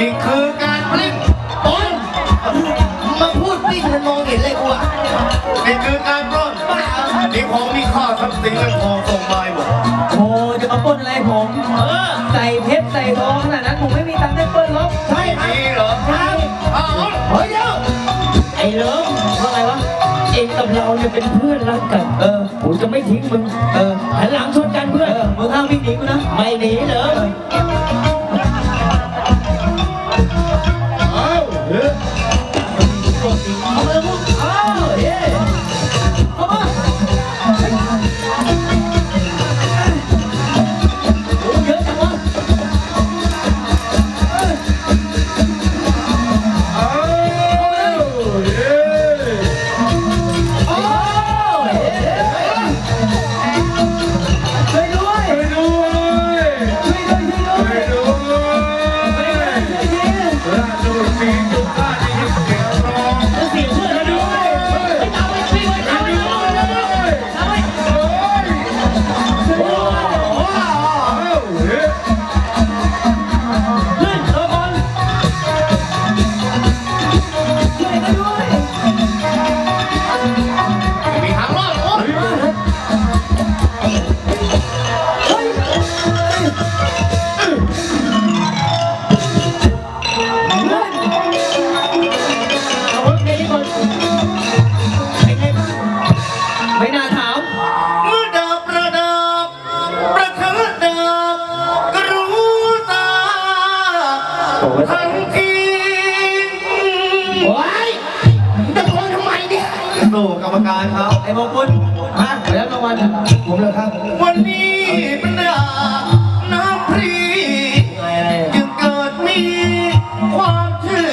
นี่คือการพลิกบอลมาพูดพี่มันมองเห็นเลยกูอะนี่คือการปล้นนี่ของมีค่าทรัพย์สินเงินทองส่งมาให้หมดโอ้จะมาปล้นอะไรผมใส่เพชรใส่ทองขนาดนั้นผมไม่มีตังค์ได้ปล้นหรอกใช่ครับนี่เหรอใช่อ้าวเฮ้ยเดี๋ยวไอ้เลิฟว่าไงวะ เองกับเราเนี่ยเป็นเพื่อนรักกัน เออ ผมจะไม่ทิ้งมึง เออหันหลังชนกันเพื่อน เออ มึงห้ามวิ่งหนีกูนะ ไม่หนีเลย มงคลมาไปรับรางวัลผมเลยครับวันนี้เป็นดาบน้ำพรีอะไรจึงเกิดมีความเชื่อ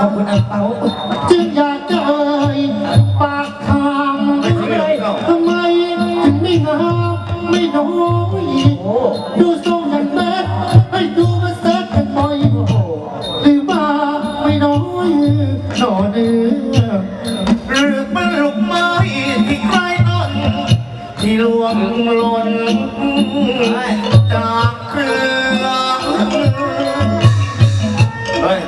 ขอบคุณอังเปาจึงอยากจะเอ่ยปากทางไม่ใช่เรื่องเก่าทำไมถึงไม่งามไม่น้อยโอ้ดูท ที่ร่วงหล่นจากเครือเฮ้ย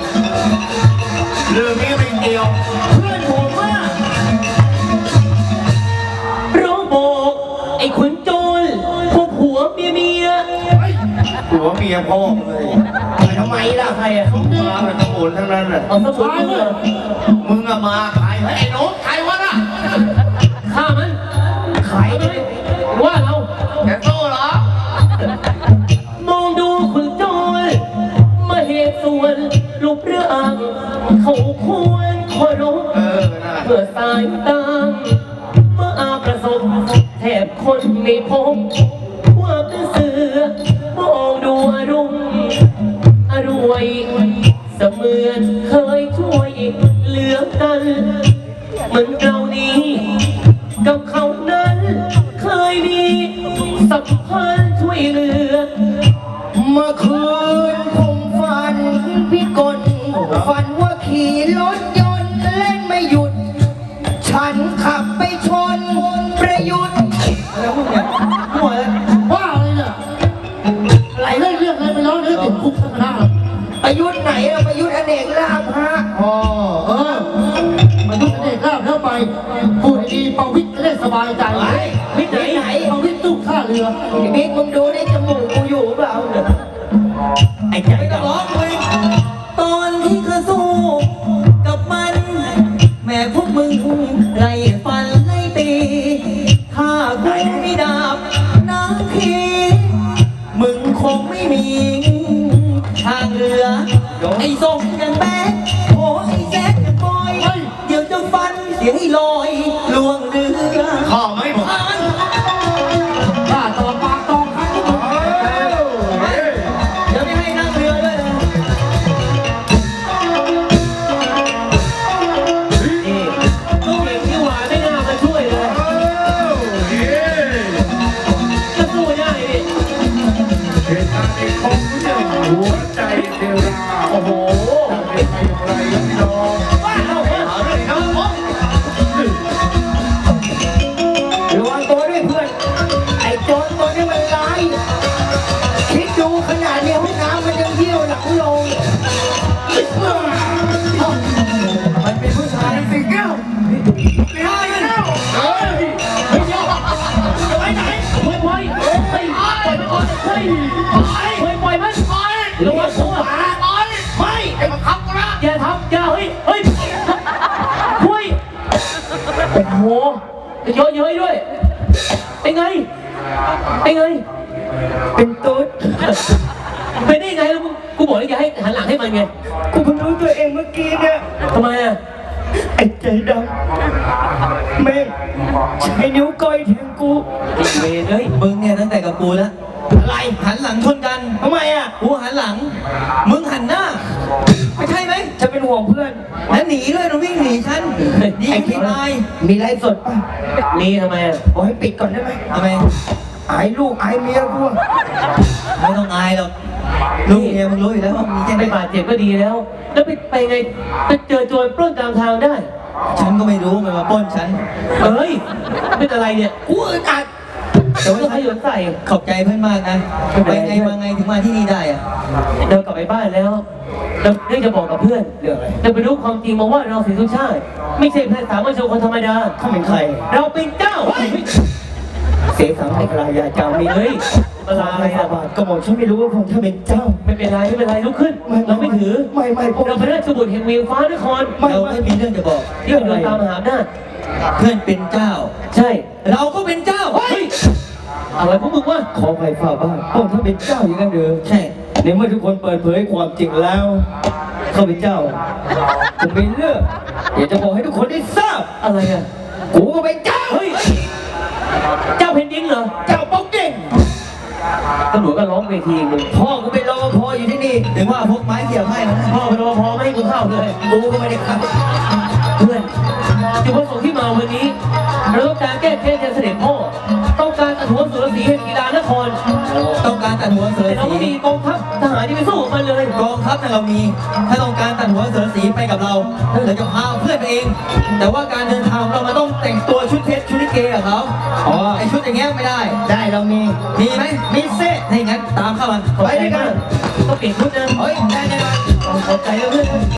เรื่องนี้ไม่เกี่ยว เพื่อนผมว่าร้องบอกไอ้ขุนโจรพวกหัวเมียเมียหัวเมียพ่อเลยทำไมล่ะใครอะมาเป็นตะโกนทั้งนั้นเลยเอาสมุนเพื่อนมึงอะมาใครไอ้หนูใครวะน่ะฆ่ามันขาย ควรเคารพเออน่ะเมื่อสายตาเมื่ออาประสบแทบคนไม่พบว่าเป็นเสือมองดูอรมณ์อรวยเสมือนเคยช่วยเหลือกันเหมือนเรานี้ กับเขานั้นเคยมีสัมพันธ์ช่วยเหลือ เมื่อคืนผมฝันพี่กลฝันว่าขี่รถย อ๋อเออประยุทธ์อเนกลาภแล้วไปพูดดีประวิตรจะได้สบายใจวิทย์ไหนไหนประวิตรตู้ท่าเรือบิ๊กมึงดูได้จมูกกูอยู่เปล่าไอ้ใจไม่ต้องร้องเลยตอนที่เขาสู้ กับมัน แม่พวกมึงไล่ฟันไล่ตีถ้ากูไม่ดาบน้ำพีมึงคงไม่มี ทางเรือ ไอ้ส่งกันแบ๊ก สียให้ลอยล่วงเรือข้าไม่บอกฟันข้าต่อปากต่อคำที่ผมเฮ้ยเดี๋ยวไม่ให้นั่งเรือด้วยนะนี่ต้องเก่งที่หวานไม่น่ามาช่วยเลยเฮ้ยจะสู้ได้ดิเหตุการณ์ในคงเรื่องหัวใจเทวดาโายคิดดูขนาดเดียวห้องน้ำมันเยี่ยวหลังลงมันเป็นผู้ชายสิงแก้วฆ่ามันเฮ้ยไม่ยอมไปไหนปล่อยปล่อยเฮ้ยปล่อยมันก่อนเฮ้ยปล่อยปล่อยมันไประวังตัวไปไม่ไอ้บังคับกูนะอย่าทำอย่าเฮ้ยเฮ้ยเฮ้ยโอ้โหเยอะเย้ยด้วยเป็นไงเป็นไงเป็นตุ๊ด บอกแล้วอย่าให้หันหลังให้มันไงกูเพิ่งรู้ตัวเองเมื่อกี้เนี่ย ทำไมอะ ไอ้ใจดำแม่งใช้นิ้วก้อยแทงกูไอ้เวรเอ้ยมึงเนี่ยตั้งแต่กับกูแล้วอะไรหันหลังชนกันทำไมอะ กูหันหลัง มึงหันหน้า ไม่ใช่ไหมฉันเป็นห่วงเพื่อน แล้วหนีด้วยนะวิ่งหนีฉันยิงที่ตายมีไลฟ์สดป่ะมีทำไมอะบอกให้ปิดก่อนได้ไหมทำไม อายลูกอายเมียกูอะไม่ต้องอายหรอก ลูกเมียมึงรู้อยู่แล้วว่ามีแค่ไหนไม่บาดเจ็บก็ดีแล้ว แล้วไปไปไงไปเจอโจรปล้นตามทางได้ ฉันก็ไม่รู้มันมาปล้นฉันเฮ้ย เป็นอะไรเนี่ยกูอึดอัดแต่ว่าก็ขฉันยนใส่ขอบใจเพื่อนมากนะไปไงมาไงถึงมาที่นี่ได้อะเรากลับไปบ้านแล้วเราเรื่องจะบอกกับเพื่อนเรื่องอะไรเราไปรู้ความจริงมาว่าเราศรีสุชาติ ไม่ใช่แค่สามัญชนคนธรรมดา เขาเป็นใคร เราเป็นเจ้า เสียสังให้กลายาจามีเฮ้ยเวลา อะไรสาอะบานก็บอกฉันไม่รู้ว่าผมถ้าเป็นเจ้า ไม่เป็นไรไม่เป็นไรลุกขึ้น เราไม่ถือ ไม่ไม่เราเป็นราชบุตรแห่งเวียงฟ้านครไม่เราไม่มีเรื่องจะบอกเที่เราเดินตามหาอำนาจเพื่อนเป็นเจ้า ใช่ เราก็เป็นเจ้าเฮ้ยอะไรพวกมึงวะขอไฟฝ่าบ้านพ่อถ้าเป็นเจ้าอย่างนั้นเด้อใช่ในเมื่อทุกคนเปิดเผยความจริงแล้วข้าพเจ้าผมไม่เลือกอยากจะบอกให้ทุกคนได้ทราบอะไรอะกูก็เป็นเจ้าเฮ้ยเจ้าแผ่นดินเหรอเจ้าป้องเก่ง ตำรวจก็ร้องเวทีมึงพ่อกูเป็นรปภอยู่ที่นี่ ถึงว่าพกไม้เกี่ยวให้แล้วนะพ่อเป็นรปภไม่ให้กูเข้าเลย กูก็ไม่ได้ขับเพื่อนจุดประสงค์ที่มาวันนี้เราต้องการแก้แค้นแทนเสด็จพ่อต้องการตัดหัวสุรศรีแห่งกีฬานครต้องการตัดหัวเสือแต่เราไม่สีมีกองทัพทหารที่ไปสู้กับมันเลยกองทัพเนี่ยเรามี ถ้าต้องการตัดหัวเสือสีไปกับเราเราจะพาเพื่อนไปเอง แต่ว่าการเดินทางเรามันต้องแต่งตัวชุดเพชรชุดลิ เกกับเขาอ๋อ ไอชุดอย่างเงี้ยไม่ได้ ได้เรามีมีไหมมีเซ่ถ้าอย่างนั้นตามเข้ามาไปด้วยกันต้องเปลี่ยนชุดนะเฮ้ยได้ได้ได้ขอบใจแล้วเพื่อน